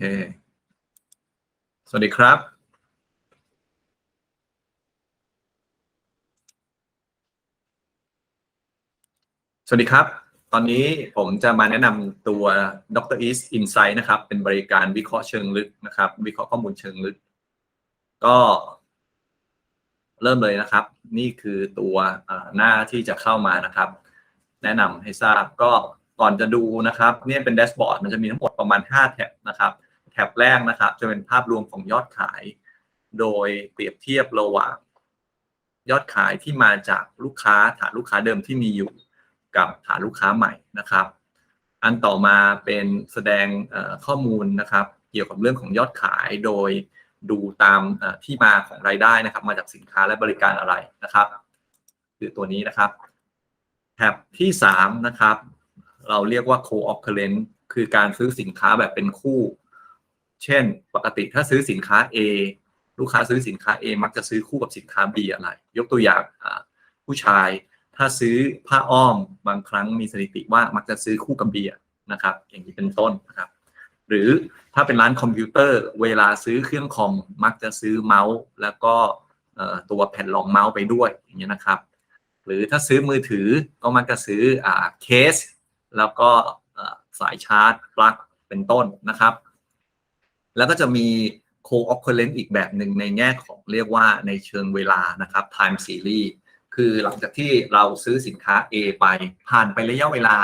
สวัสดีครับ สวัสดีครับ ตอนนี้ผมจะมาแนะนำตัว Dr. East Insight นะครับ เป็นบริการวิเคราะห์เชิงลึกนะครับ วิเคราะห์ข้อมูลเชิงลึก ก็เริ่มเลยนะครับ นี่คือตัวหน้าที่จะเข้ามานะครับ แนะนำให้ทราบก็ก่อนจะดูนะครับ เนี่ยเป็นแดชบอร์ดมันจะมีทั้งหมดประมาณ 5 แท็บนะครับ แท็บแรกนะครับ จะเป็นภาพรวมของยอดขาย โดยเปรียบเทียบระหว่าง ยอดขายที่มาจากลูกค้าฐานลูกค้าเดิมที่มีอยู่กับฐานลูกค้าใหม่นะครับ อันต่อมาเป็นแสดงข้อมูลนะครับ เกี่ยวกับเรื่องของยอดขายโดยดูตามที่มาของรายได้นะครับ มาจากสินค้าและบริการอะไรนะครับ คือตัวนี้นะครับแท็บที่สามนะครับ เราเรียกว่า co-occurrence คือการซื้อสินค้าแบบเป็นคู่ เช่น ปกติถ้าซื้อสินค้า A ลูกค้าซื้อสินค้า A มักจะซื้อคู่กับสินค้า B อะไร ยกตัวอย่างผู้ชายถ้าซื้อผ้าอ้อมบางครั้งมีสถิติว่ามักจะซื้อคู่กับเบียร์นะครับ อย่างนี้เป็นต้นนะครับ หรือถ้าเป็นร้านคอมพิวเตอร์ เวลาซื้อเครื่องคอมมักจะซื้อเมาส์ แล้วก็ตัวแผ่นรองเมาส์ไปด้วยอย่างเงี้นะครับ หรือถ้าซื้อมือถือก็มักจะซื้ออเคส แล้วก็สายชาร์จปลั๊กเป็นต้นนะครับ แล้วก็จะมี co-occurrence อีกแบบหนึ่งในแง่ของเรียกว่าในเชิงเวลานะครับ time series คือหลังจากที่เราซื้อสินค้า A ไปผ่านไประยะเวลา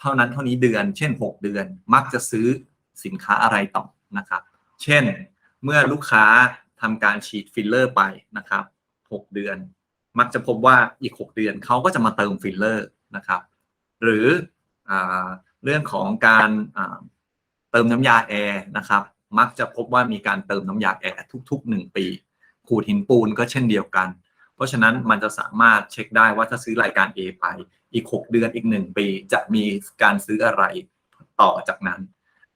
เท่านั้นเท่านี้เดือน เช่น 6 เดือน มักจะซื้อสินค้าอะไรต่อนะครับ เช่น เมื่อลูกค้าทำการฉีดฟิลเลอร์ไปนะครับ 6 เดือน มักจะพบว่าอีก 6 เดือนเขาก็จะมาเติมฟิลเลอร์นะครับ หรืออเรื่องของการเติมน้ำยาแอร์นะครับ มักจะพบว่ามีการเติมน้ำยาแอร์ทุกๆ 1 ปี ขูดหินปูนก็เช่นเดียวกัน เพราะฉะนั้นมันจะสามารถเช็คได้ว่าถ้าซื้อรายการ A ไปอีก 6 เดือนอีก 1 ปี จะมีการซื้ออะไรต่อจากนั้น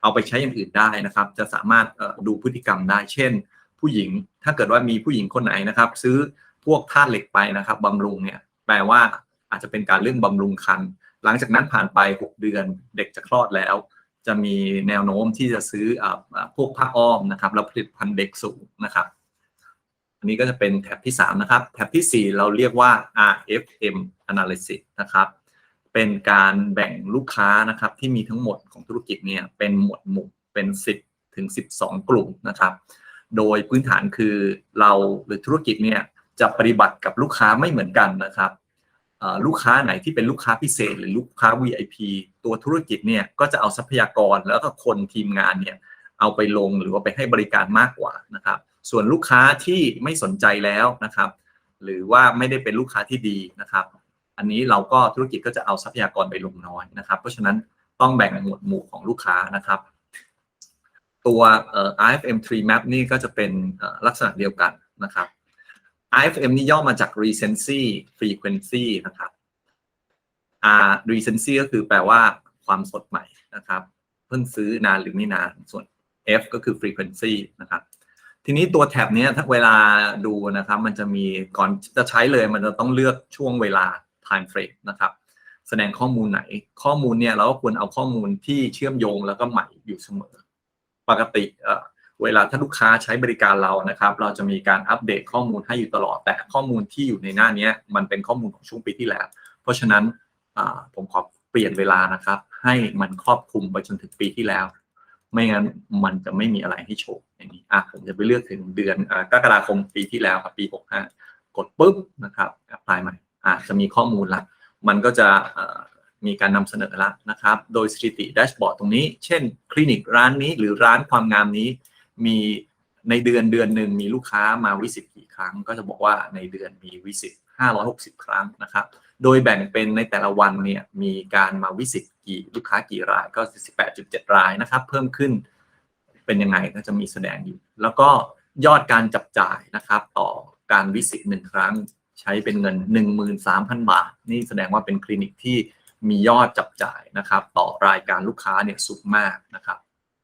เอาไปใช้อย่างอื่นได้นะครับ จะสามารถดูพฤติกรรมได้ เช่น ผู้หญิงถ้าเกิดว่ามีผู้หญิงคนไหนนะครับ ซื้อพวกธาตุเหล็กไปนะครับบำรุงเนี่ยแปลว่าอาจจะเป็นการเรื่องบำรุงครรภ์หลังจากนั้นผ่านไป 6 เดือนเด็กจะคลอดแล้ว จะมีแนวโน้มที่จะซื้ออพวกผ้าอ้อมนะครับแล้วผลิตภัณฑ์เด็กสูงนะครับ อันนี้ก็จะเป็นแท็บที่ 3 นะครับ แท็บทีสี่ 4 เราเรียกว่า RFM analysis นะครับ เป็นการแบ่งลูกค้านะครับที่มีทั้งหมดของธุรกิจเนี่ยเป็นหมวดหมู่เป็น 10 ถึง 12 กลุ่มนะครับ โดยพื้นฐานคือเราหรือธุรกิจเนี่ยจะปฏิบัติกับลูกค้าไม่เหมือนกันนะครับ ลูกค้าไหนที่เป็นลูกค้าพิเศษ หรือลูกค้า VIP ตัวธุรกิจเนี่ยก็จะเอาทรัพยากรแล้วก็คนทีมงานเนี่ยเอาไปลงหรือว่าไปให้บริการมากกว่านะครับส่วนลูกค้าที่ไม่สนใจแล้วนะครับ หรือว่าไม่ได้เป็นลูกค้าที่ดีนะครับ อันนี้เราก็ธุรกิจก็จะเอาทรัพยากรไปลงน้อยนะครับ เพราะฉะนั้นต้องแบ่งหมวดหมู่ของลูกค้านะครับ ตัวเอ่อ IFM tree map นี่ก็จะเป็นลักษณะเดียวกันนะครับ IFM นี่ย่อมาจาก recency frequency นะครับ R recency ก็คือแปลว่าความสดใหม่นะครับ เพิ่งซื้อนานหรือไม่นาน ส่วน F ก็คือ frequency นะครับ ทีนี้ตัวแท็บนี้ถ้าเวลาดูนะครับ มันจะมีก่อนจะใช้เลยมันจะต้องเลือกช่วงเวลา time frame นะครับ แสดงข้อมูลไหน ข้อมูลเนี่ยเราก็ควรเอาข้อมูลที่เชื่อมโยงแล้วก็ใหม่อยู่เสมอ ปกติ เวลาถ้าลูกค้าใช้บริการเรานะครับ เราจะมีการอัปเดตข้อมูลให้อยู่ตลอด แต่ข้อมูลที่อยู่ในหน้านี้มันเป็นข้อมูลของช่วงปีที่แล้ว เพราะฉะนั้นผมขอเปลี่ยนเวลานะครับ ให้มันครอบคลุมไปจนถึงปีที่แล้ว ไม่งั้นมันจะไม่มีอะไรให้โชว์อย่างนี้อะผมจะไปเลือกถึงเดือนกรกฎาคมปีที่แล้วครับปี 65 กดปุ๊บนะครับแอปพลายใหม่อะจะมีข้อมูลละมันก็จะมีการนำเสนอละนะครับ โดยสถิติแดชบอร์ดตรงนี้ เช่น คลินิกร้านนี้หรือร้านความงามนี้ มีในเดือนเดือนหนึ่งมีลูกค้ามาวิสิตกี่ครั้ง ก็จะบอกว่าในเดือนมีวิสิต560 ครั้งนะครับ โดยแบ่งเป็นในแต่ละวันเนี่ยมีการมาวิสิตกี่ลูกค้ากี่รายก็ 18.7 รายนะครับ เพิ่มขึ้นเป็นยังไงก็จะมีแสดงอยู่ แล้วก็ยอดการจับจ่ายนะครับ ต่อการวิสิตหนึ่งครั้งใช้เป็นเงิน 13,000 บาท นี่แสดงว่าเป็นคลินิกที่มียอดจับจ่ายนะครับ ต่อรายการลูกค้าเนี่ยสูงมากนะครับ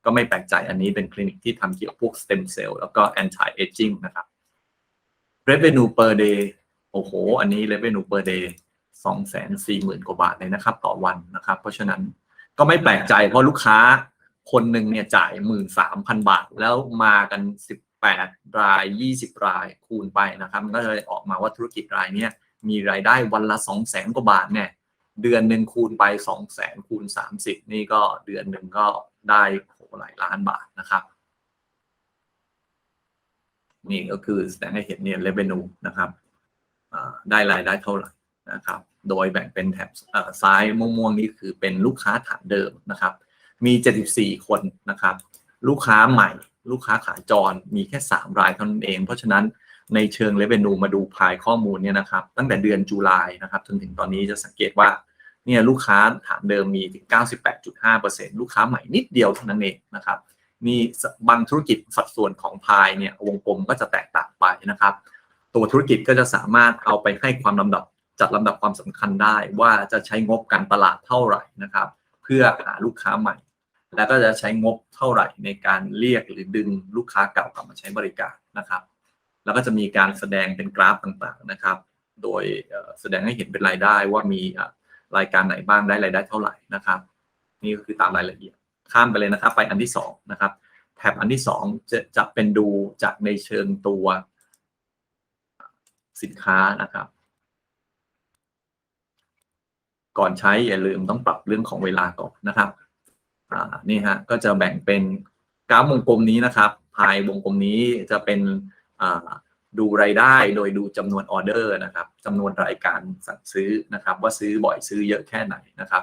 ก็ไม่แปลกใจอันนี้เป็นคลินิกที่ทำเกี่ยวกับพวก stem cell แล้วก็ anti aging นะครับ revenue per day โอ้โห อันนี้ revenue per day สองแสนสี่หมื่นกว่าบาทเลยนะครับ ต่อวันนะครับ เพราะฉะนั้นก็ไม่แปลกใจเพราะลูกค้าคนหนึ่งเนี่ยจ่ายหมื่นสามพันบาท แล้วมากันสิบแปดรายยี่สิบรายคูณไปนะครับมันก็เลยออกมาว่าธุรกิจรายเนี้ยมีรายได้วันละสองแสนกว่าบาทเนี่ยเดือนหนึ่งคูณไปสองแสนคูณสามสิบนี่ก็เดือนหนึ่งก็ได้ หหลายล้านบาทนะครับนี่ก็คือแสดงให้เห็นเนี่ย revenue นะครับได้รายได้เท่าไหร่นะครับ โดยแบ่งเป็นแถบซ้ายม่วงๆนี่คือเป็นลูกค้าฐานเดิมนะครับ มี 74 คนนะครับ ลูกค้าใหม่ ลูกค้าขาจรมีแค่ 3 รายเท่านั้นเอง เพราะฉะนั้นในเชิง revenue มาดูพายข้อมูลเนี่ยนะครับ ตั้งแต่เดือนจุลายนะครับจนถึงตอนนี้จะสังเกตว่า เนี่ยลูกค้าฐานเดิมมีถึง 98.5%ลูกค้าใหม่นิดเดียวเท่านั้นเองนะครับมีบางธุรกิจสัดส่วนของพายเนี่ยวงกลมก็จะแตกต่างไปนะครับ ตัวธุรกิจก็จะสามารถเอาไปให้ความลำดับจัดลำดับความสำคัญได้ว่าจะใช้งบการตลาดเท่าไหร่นะครับ เพื่อหาลูกค้าใหม่ แล้วก็จะใช้งบเท่าไหร่ในการเรียกหรือดึงลูกค้าเก่ากลับมาใช้บริการนะครับ แล้วก็จะมีการแสดงเป็นกราฟต่างๆนะครับ โดยแสดงให้เห็นเป็นรายได้ว่ามี รายการไหนบ้างได้รายได้เท่าไหร่นะครับ นี่ก็คือตามรายละเอียดข้ามไปเลยนะครับ ไปอันที่สองนะครับแท็บอันที่สองจะจะเป็นดูจากในเชิงตัวสินค้านะครับ ก่อนใช้อย่าลืมต้องปรับเรื่องของเวลาก่อนนะครับนี่ฮะก็จะแบ่งเป็นกราฟวงกลมนี้นะครับ ภายวงกลมนี้จะเป็น ดูรายได้โดยดูจำนวนออเดอร์นะครับจำนวนรายการสั่งซื้อนะครับ ว่าซื้อบ่อยซื้อเยอะแค่ไหนนะครับ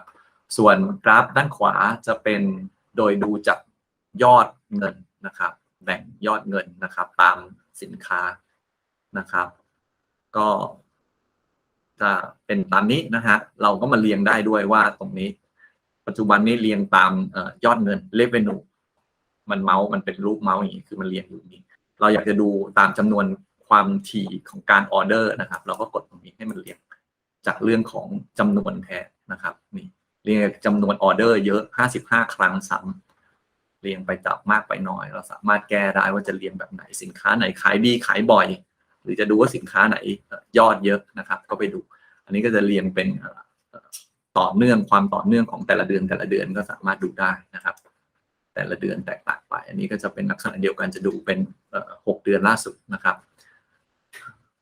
ส่วนกราฟด้านขวาจะเป็นโดยดูจากยอดเงินนะครับแบ่งยอดเงินนะครับ ตามสินค้านะครับ ก็จะเป็นตามนี้นะฮะเราก็มาเรียงได้ด้วยว่าตรงนี้ ปัจจุบันนี้เรียงตามออยอดเงิน revenue มันเมาส์มันเป็นรูปเมาส์อย่างนี้คือมันเรียงอยู่นี้ เราอยากจะดูตามจำนวน ความถี่ของการออเดอร์นะครับ เราก็กดตรงนี้ให้มันเรียงจากเรื่องของจำนวนแทนนะครับนี่เรียงจำนวนออเดอร์เยอะ 55 ครั้งซ้ำเรียงไปจับมากไปน้อย เราสามารถแก้ได้ว่าจะเรียงแบบไหนสินค้าไหนขายดีขายบ่อย หรือจะดูว่าสินค้าไหนยอดเยอะนะครับ ก็ไปดู อันนี้ก็จะเรียงเป็นต่อเนื่องความต่อเนื่องของแต่ละเดือนแต่ละเดือนก็สามารถดูได้นะครับ แต่ละเดือนแตกต่างไป อันนี้ก็จะเป็นลักษณะเดียวกันจะดูเป็นหกเดือนล่าสุดนะครับ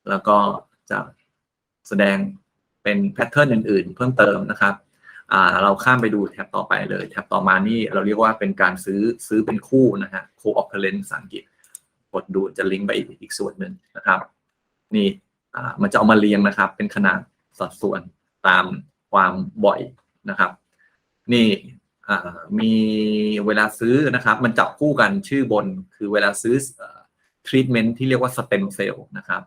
แล้วก็จะแสดงเป็นแพทเทิร์นอื่น ๆ เพิ่มเติมนะครับเราข้ามไปดูแท็บต่อไปเลย แท็บต่อมานี่เราเรียกว่าเป็นการซื้อซื้อเป็นคู่นะฮะ co-occurrence ภาษาอังกฤษกดดูจะลิงก์ไปอีกอีกส่วนหนึ่งนะครับ นี่มันจะเอามาเรียงนะครับ เป็นขนาดสัดส่วนตามความบ่อยนะครับ นี่มีเวลาซื้อนะครับ มันจับคู่กันชื่อบนคือเวลาซื้อทรีทเมนต์ที่เรียกว่าสเต็มเซลล์นะครับ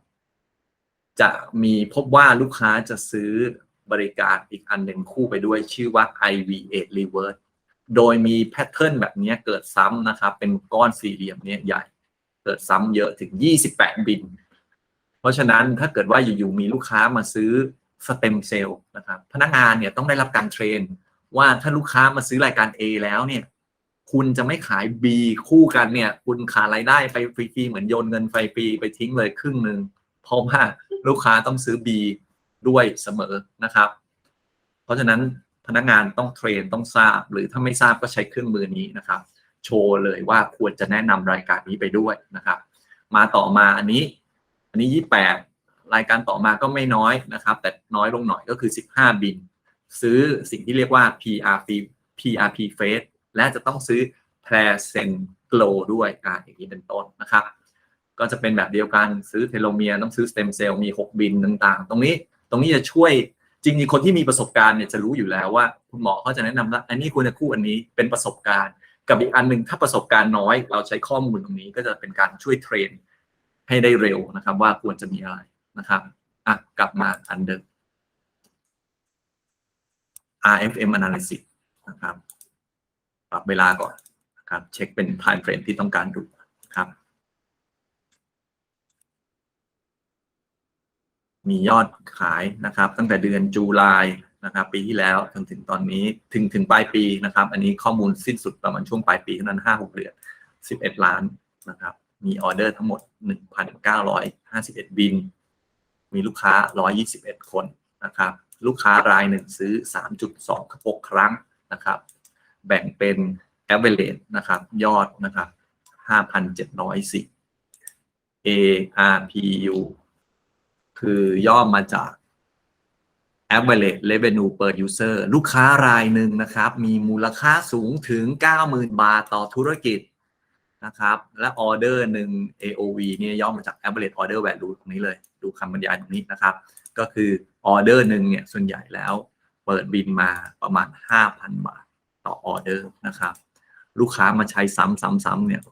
จะมีพบว่าลูกค้าจะซื้อบริการอีกอันหนึ่งคู่ไปด้วยชื่อว่า IV8 Reverse โดยมีแพทเทิร์นแบบนี้เกิดซ้ำนะครับ เป็นก้อนสี่เหลี่ยมเนี่ยใหญ่ เกิดซ้ำเยอะถึง 28 บิน เพราะฉะนั้นถ้าเกิดว่าอยู่ๆมีลูกค้ามาซื้อสเต็มเซลล์นะครับพนักงานเนี่ยต้องได้รับการเทรน ว่าถ้าลูกค้ามาซื้อรายการ A แล้วเนี่ยคุณจะไม่ขาย B คู่กันเนี่ย คุณขายรายได้ไปฟรีๆเหมือนโยนเงินไฟฟรีไปทิ้งเลยครึ่งหนึ่ง เพราะว่าลูกค้าต้องซื้อ B ด้วยเสมอนะครับ เพราะฉะนั้นพนักงานต้องเทรนต้องทราบ หรือถ้าไม่ทราบก็ใช้เครื่องมือนี้นะครับ โชว์เลยว่าควรจะแนะนำรายการนี้ไปด้วยนะครับ มาต่อมาอันนี้ อันนี้ 28 รายการต่อมาก็ไม่น้อยนะครับ แต่น้อยลงหน่อยก็คือ 15 บิน ซื้อสิ่งที่เรียกว่า PRP PRP Face และจะต้องซื้อ p l a c e n Glow ด้วยอ่าอย่างนี้เป็นต้นนะครับ ก็จะเป็นแบบเดียวกันซื้อเทโลเมียร์ต้องซื้อสเต็มเซลล์มี 6 บินต่างๆ ตรงนี้ตรงนี้จะช่วยจริงๆคนที่มีประสบการณ์เนี่ยจะรู้อยู่แล้วว่า คุณหมอเขาจะแนะนำว่าอันนี้ควรจะคู่อันนี้เป็นประสบการณ์ กับอีกอันหนึ่งถ้าประสบการณ์น้อย เราใช้ข้อมูลตรงนี้ก็จะเป็นการช่วยเทรน ให้ได้เร็วนะครับ ว่าควรจะมีอะไรนะครับอะกลับมาอันเดิม RFM analysis นะครับปรับเวลาก่อนนะครับ เช็คเป็น time frame ที่ต้องการดูนะครับ มียอดขายนะครับ ตั้งแต่เดือนจุลายนะครับ ปีที่แล้วจนถึงตอนนี้ถึงถึงปลายปีนะครับ อันนี้ข้อมูลสิ้นสุดประมาณช่วงปลายปีเท่านั้นห้าหกเดือนสิบเอ็ดล้านนะครับ มีออเดอร์ทั้งหมดหนึ่งพันเก้าร้อยห้าสิบเอ็ดบิน มีลูกค้าร้อยี่สิบเอ็ดคนนะครับ ลูกค้ารายหนึ่งซื้อสามจุดสองหกครั้งนะครับ แบ่งเป็น average นะครับ ยอดนะครับ5,710 ARPU คือย่อมาจาก average revenue per user ลูกค้ารายหนึ่งนะครับ มีมูลค่าสูงถึง 90,000 บาทต่อธุรกิจนะครับ และออเดอร์หนึ่ง AOV เนี่ยย่อมาจาก average order value ตรงนี้เลย ดูคำบรรยายตรงนี้นะครับ ก็คือออเดอร์หนึ่งเนี่ยส่วนใหญ่แล้วเปิดบินมาประมาณ 5,000 บาทต่อออเดอร์นะครับ ลูกค้ามาใช้ซ้ำๆๆเนี่ย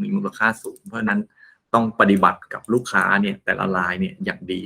มีมูลค่าสูง เพราะนั้นต้องปฏิบัติกับลูกค้าเนี่ยแต่ละรายเนี่ยอย่างดี